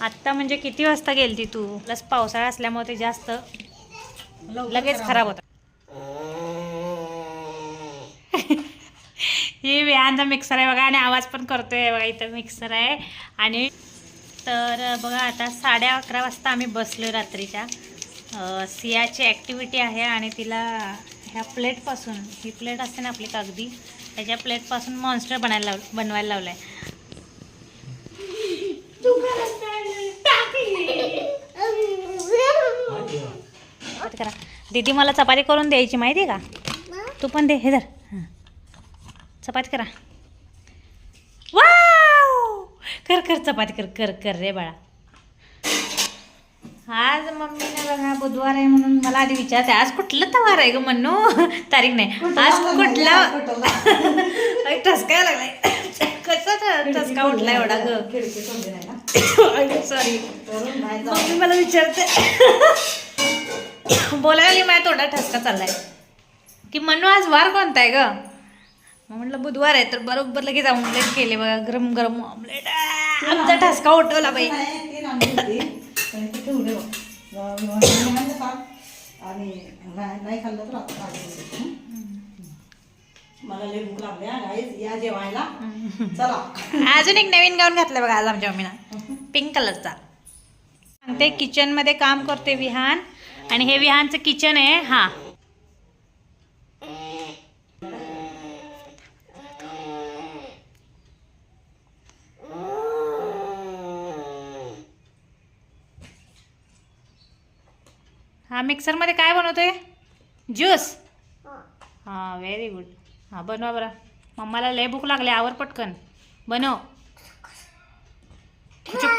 आत्ता म्हणजे किती वाजता गेलती तू? प्लस पावसाळा असल्यामुळे ते जास्त लगेच खराब होतं. ही व्यानचा मिक्सर आहे बघा आणि आवाज पण करतोय बघा इथं मिक्सर आहे. आणि तर बघा आता साडे अकरा वाजता आम्ही बसलो रात्रीच्या. सियाची ॲक्टिव्हिटी आहे आणि तिला ह्या प्लेटपासून ही प्लेट असते ना आपली कागदी त्याच्या प्लेटपासून मॉन्स्टर बनायला लाव बनवायला लावलं आहे करा. दीदी मला चपाती करून द्यायची माहिती आहे का? तू पण दे हे धर. हां. चपाती करा वाव कर कर चपाती कर कर कर रे बाळा. आज मम्मीने बघा बुधवार आहे म्हणून मला आधी विचारते आज कुठलं तवार आहे ग म्हणू तारीख नाही. आज कुठला? ठसका लागलाय. कसा ठसका उठला एवढा ग? सॉरी मम्मी मला विचारते. बोलायला माझ्या तोंडात ठसका चाललाय. की म्हणू आज वार कोणता आहे ग? मग म्हटलं बुधवार आहे तर बरोबर लगेच ऑमलेट केले बघा गरम गरम ऑमलेट आमचा ठसका उठवला बाई. आणि नाही नाही खाल्लं तर आता काढून देते? मला लई भूक लागली guys. या जेवायला. चला. अजून एक नवीन गाऊन घातलं बघा आज आमच्या मम्मीनं. पिंक कलरचा. सांगते किचनमध्ये काम करते विहान. आणि हे विहानचं किचन आहे हा. हा मिक्सरमध्ये काय बनवतोय? ज्यूस? हां. व्हेरी गुड हां बनवा बरं. मम्माला लय भूक लागली आवर पटकन. बनव. खुचुक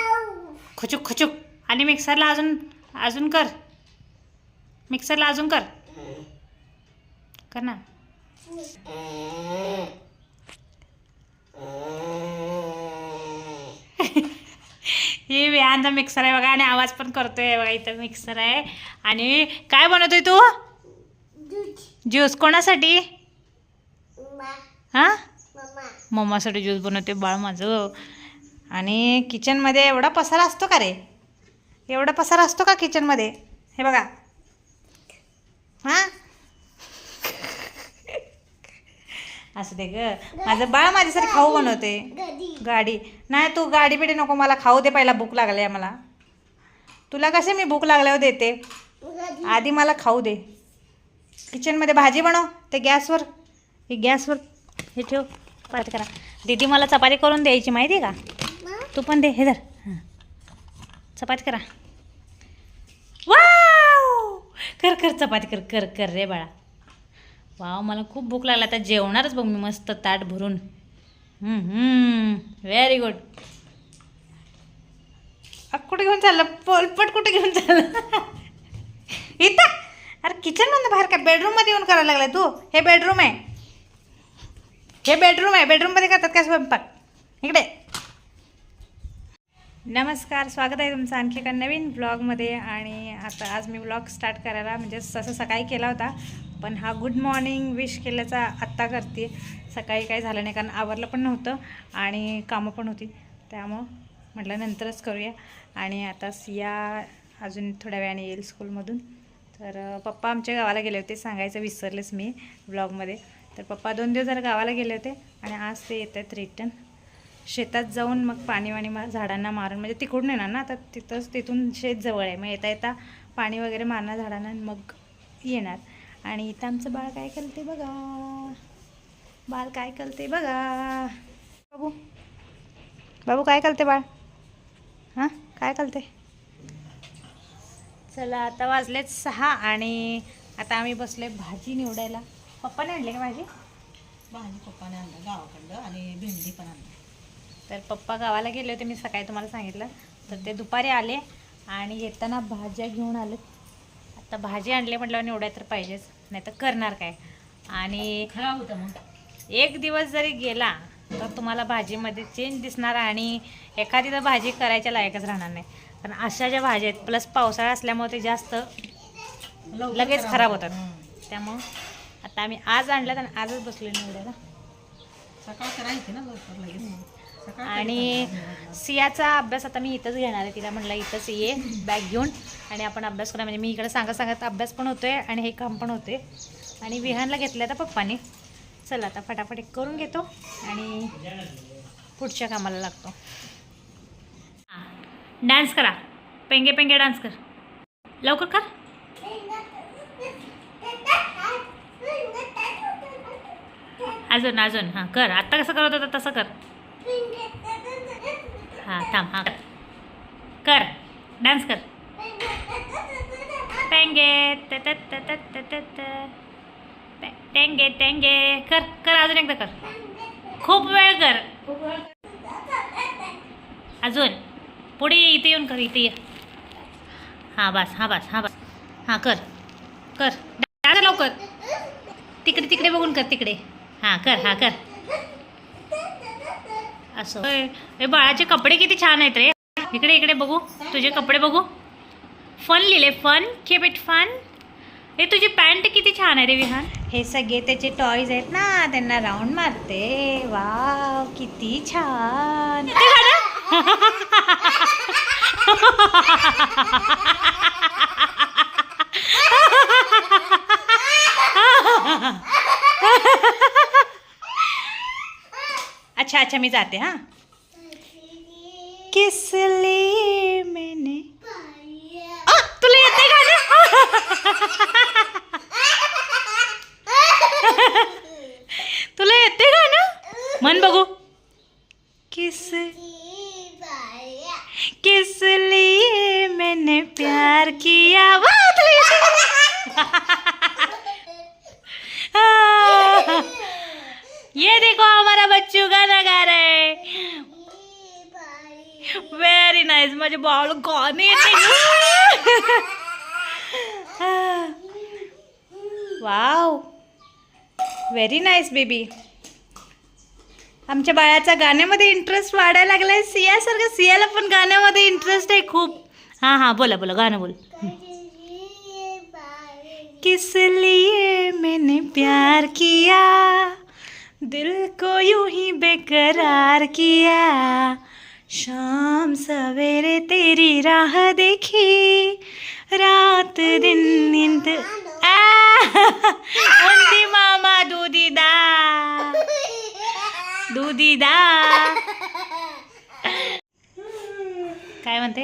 खुचुक खुचुक. आणि मिक्सरला अजून अजून कर. मिक्सरला अजून कर. कर ना. व्यानचा मिक्सर आहे बघा आणि आवाज पण करतोय बघा इथं मिक्सर आहे. आणि काय बनवतोय तू? ज्यूस कोणासाठी? हां? मम्मासाठी ज्यूस बनवते बाळ माझं. आणि किचनमध्ये एवढा पसारा असतो का रे? एवढा पसारा असतो का किचनमध्ये हे बघा. हां? असं दे ग. माझं बाळ माझ्यासाठी खाऊ बनवते. गाडी. नाही तू गाडी बिडी नको मला खाऊ दे पहिला भूक लागली आहे मला. तुला कसे मी भूक लागल्यावर देते? आधी मला खाऊ दे. किचनमध्ये भाजी बनव ते गॅसवर. हे गॅसवर हे ठेव. परत करा. दीदी मला चपाती करून द्यायची माहिती आहे का? तू पण दे हे धर. चपाती करा. वाव! कर कर चपाती कर कर कर रे बाळा. वाव मला खूप भूक लागला. आता जेवणारच बघ मी मस्त ताट भरून. व्हेरी गुड कुठे घेऊन चाललं? पोलपट कुठे घेऊन चाललं? इथं. अरे किचनमधनं बाहेर काय? बेडरूममध्ये येऊन करायला लागलाय तू? हे बेडरूम आहे. हे बेडरूम आहे. बेडरूममध्ये करतात काय? स्वयंपाक. इकडे. नमस्कार. स्वागत आहे तुमचं आणखी एका नवीन ब्लॉगमध्ये आणि आता आज मी ब्लॉग स्टार्ट करायला म्हणजे तसं सकाळी केला होता पण हा गुड मॉर्निंग विश केल्याचा आत्ता करते. सकाळी काही झालं नाही कारण आवरलं पण नव्हतं आणि कामं पण होती. त्यामुळं म्हटलं नंतरच करूया. आणि आता सिया अजून थोड्या वेळाने येईल स्कूलमधून. तर पप्पा आमच्या गावाला गेले होते सांगायचं विसरलेच मी ब्लॉगमध्ये. तर पप्पा दोन दिवस जरा गावाला गेले होते आणि आज ते येत आहेत रिटर्न शेतात जाऊन मग पाणी वाणी मा झाडांना मारून म्हणजे तिकडून येणार ना? आता तिथंच तिथून शेत जवळ आहे. मग येता येता पाणी वगैरे मारणार झाडांना मग येणार. आणि इथं आमचं बाळ काय करते बघा. बाळ काय करते बघा. बाबू बाबू काय करते बाळ? हां काय करते? चला आता वाजलेत सहा आणि आता आम्ही बसले भाजी निवडायला. पप्पाने आणली का भाजी? भाजी पप्पाने आणलं गावाकडलं आणि भेंडी पण आणली. तर पप्पा गावाला गेले होते मी सकाळी तुम्हाला सांगितलं. तर ते दुपारी आले आणि येताना भाज्या घेऊन आले आता भाजी आणली म्हटल्यावर निवडाय तर पाहिजेच नाही तर करणार काय? आणि खराब होतं मग. एक दिवस जरी गेला तर तुम्हाला भाजीमध्ये चेंज दिसणार आणि एखादी तर भाजी करायच्या लायकच राहणार नाही. पण अशा ज्या भाज्या आहेत प्लस पावसाळा असल्यामुळे ते जास्त लगेच खराब होतात. त्यामुळं आता आम्ही आज आणल्यात आणि आजच बसलो निवडायला. सकाळ करायची ना लवकर लगेच. आणि सियाचा अभ्यास आता मी इथंच घेणार आहे. तिला म्हणलं इथंच ये बॅग घेऊन आणि आपण अभ्यास करूया. म्हणजे मी इकडे सांगत सांगत अभ्यास पण होतोय आणि हे काम पण होते आणि विहानला घेतलं आता पप्पाने. चला आता फटाफट एक करून घेतो आणि पुढच्या कामाला लागतो. डान्स करा. पेंगे पेंगे डान्स कर. लवकर कर. अजून अजून हां कर. आत्ता कसं करत होता तसं कर. हां थांब हां. कर कर. डान्स कर टेंगे त टेंगे टेंगे कर कर अजून एकदा कर. खूप वेळ कर. अजून. पुढे ये इथे येऊन कर इथे ये. हां बस हां बस हां बस. हां कर. कर. डान्स लवकर. तिकडे तिकडे बघून कर तिकडे. हां कर हां कर. असं. हे बाळाचे कपडे किती छान आहेत रे. इकडे इकडे बघू. तुझे कपडे बघू. फन लिहिले फन. केप इट फन हे तुझी पॅन्ट किती छान आहे रे विहान. हे सगळे त्याचे टॉयज आहेत ना. त्यांना राऊंड मारते. वाव किती छान? अच्छा अच्छा मी जाते हां. किस लिए मैंने आ, तुला येते गाणं तुला येते गाणं मन बघू किस किस लिए मैंने प्यार किया वाह, तुला येते गाणं? आ, ये देखो हमारा बच्चू गाना गा रहा है माझ्या नाईस माझे बाळ गाणे येते. वाव. व्हेरी नाईस बेबी आमच्या बाळाचा गाण्यामध्ये इंटरेस्ट वाढायला लागलाय. सियासारखं सियाला पण गाण्यामध्ये इंटरेस्ट आहे खूप. हां हां बोला बोला गाणं बोल. किस लिए मैंने प्यार किया? दिल को यूं ही बेकरार किया? शाम सवेरे तेरी राह देखी रात दिन नींद उंदी मामा दूधीदा दूधीदा। काय म्हणते?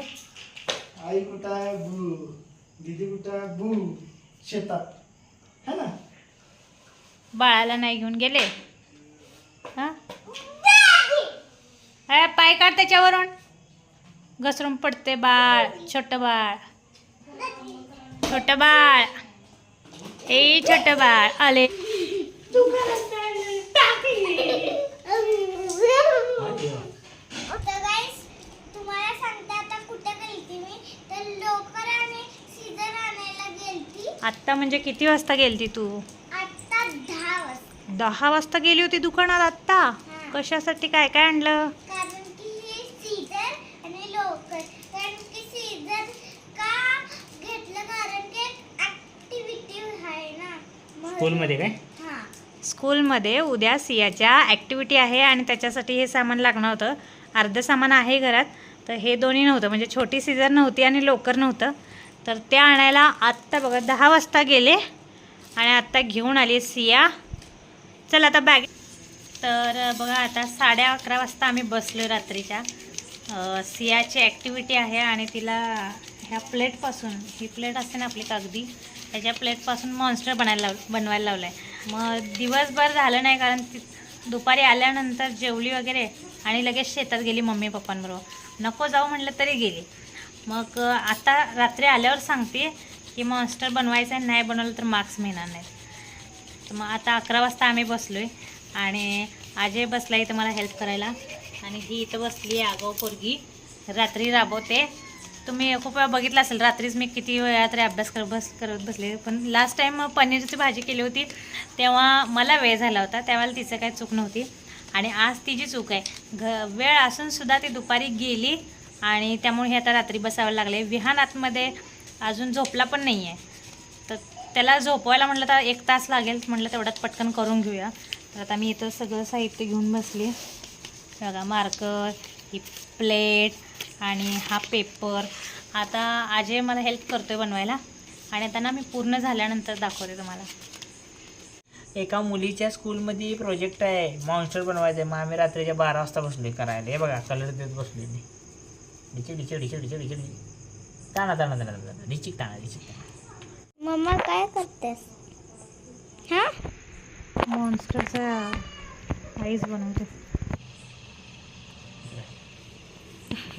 आई कुठं आहे? बू. दीदी कुठं आहे? बू. शेतात. है ना? बाळाला नाही घेऊन गेले हा अरे पाय काढ त्याच्यावरून. घसरून पडते बाळ छोट बाळ. छोट बाळ. ए छोट बाळ आले. आत्ता म्हणजे किती वाजता गेलती तू? आता दहा वाजता. दहा वाजता गेली होती दुकानात आत्ता? कशासाठी काय काय आणलं कारण की हे सीझर आणि लोकर कारण की सीझर का घेतलं कारण की ऍक्टिव्हिटी आहे ना म्हणून. स्कूलमध्ये काय? हा. स्कूलमध्ये उद्या सियाच्या ॲक्टिव्हिटी आहे आणि त्याच्यासाठी हे सामान लागणार होतं. अर्धं सामान आहे घरात तर हे दोन्ही नव्हतं. म्हणजे छोटी सीझर नव्हती आणि लोकर नव्हतं. तर ते आणायला आत्ता बघा दहा वाजता गेले आणि आत्ता घेऊन आली सिया. चल आता बॅग. तर बघा आता साडे अकरा वाजता आम्ही बसलो रात्रीच्या. सियाची ॲक्टिव्हिटी आहे आणि तिला ह्या प्लेटपासून ही प्लेट असते ना आपली कागदी त्याच्या प्लेटपासून मॉन्स्टर बनायला लाव बनवायला लावलं आहे मग दिवसभर झालं नाही कारण ती दुपारी आल्यानंतर जेवली वगैरे आणि लगेच शेतात गेली मम्मी पप्पांबरोबर. नको जाऊ म्हटलं तरी गेली. मग आता रात्री आल्यावर सांगते की मॉन्स्टर बनवायचं आहे नाही बनवलं तर मार्क्स मिळणार नाहीत. तर मग आता अकरा वाजता आम्ही बसलो आहे आणि आजही बसला इथं मला हेल्प करायला. आणि ही इथं बसली आहे आगाऊ पोरगी. रात्री राबवते. तुम्ही खूप वेळा बघितलं असेल रात्रीच मी किती वेळा तरी अभ्यास कर बस करत बसले. पण लास्ट टाईम पनीरची भाजी केली होती तेव्हा मला वेळ झाला होता त्यावेळेला तिचं काही चूक नव्हती. आणि आज तिची चूक आहे. घ वेळ असूनसुद्धा ती दुपारी गेली आणि त्यामुळे हे आता रात्री बसावं लागले विहान आतमध्ये अजून झोपला पण नाही आहे तर त्याला झोपवायला म्हटलं तर एक तास लागेल म्हटलं तेवढ्यात पटकन करून घेऊया. तर आता मी इथं सगळं साहित्य घेऊन बसली. बघा मार्कर ही प्लेट आणि हा पेपर. आता अजय मला हेल्प करतोय बनवायला. आणि आता ना मी पूर्ण झाल्यानंतर दाखवते तुम्हाला. एका मुलीच्या स्कूलमध्ये प्रोजेक्ट आहे. मॉन्स्टर बनवायचं आहे मग आम्ही रात्रीच्या बारा वाजता बसलोय करायला. हे बघा कलर देत बसलोय मी. डिचिक डिचिक डिचिक डिचिक डिचिक ताणा ताणा ताणा ताणा डिचिक ताणा डिचिक ताणा मम्मा काय करतेस? हा? मॉन्स्टरचा आईस बनवते.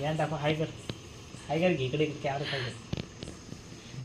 या दाखव हाय कर. हाय कर इकडे कॅमेरा हाय कर.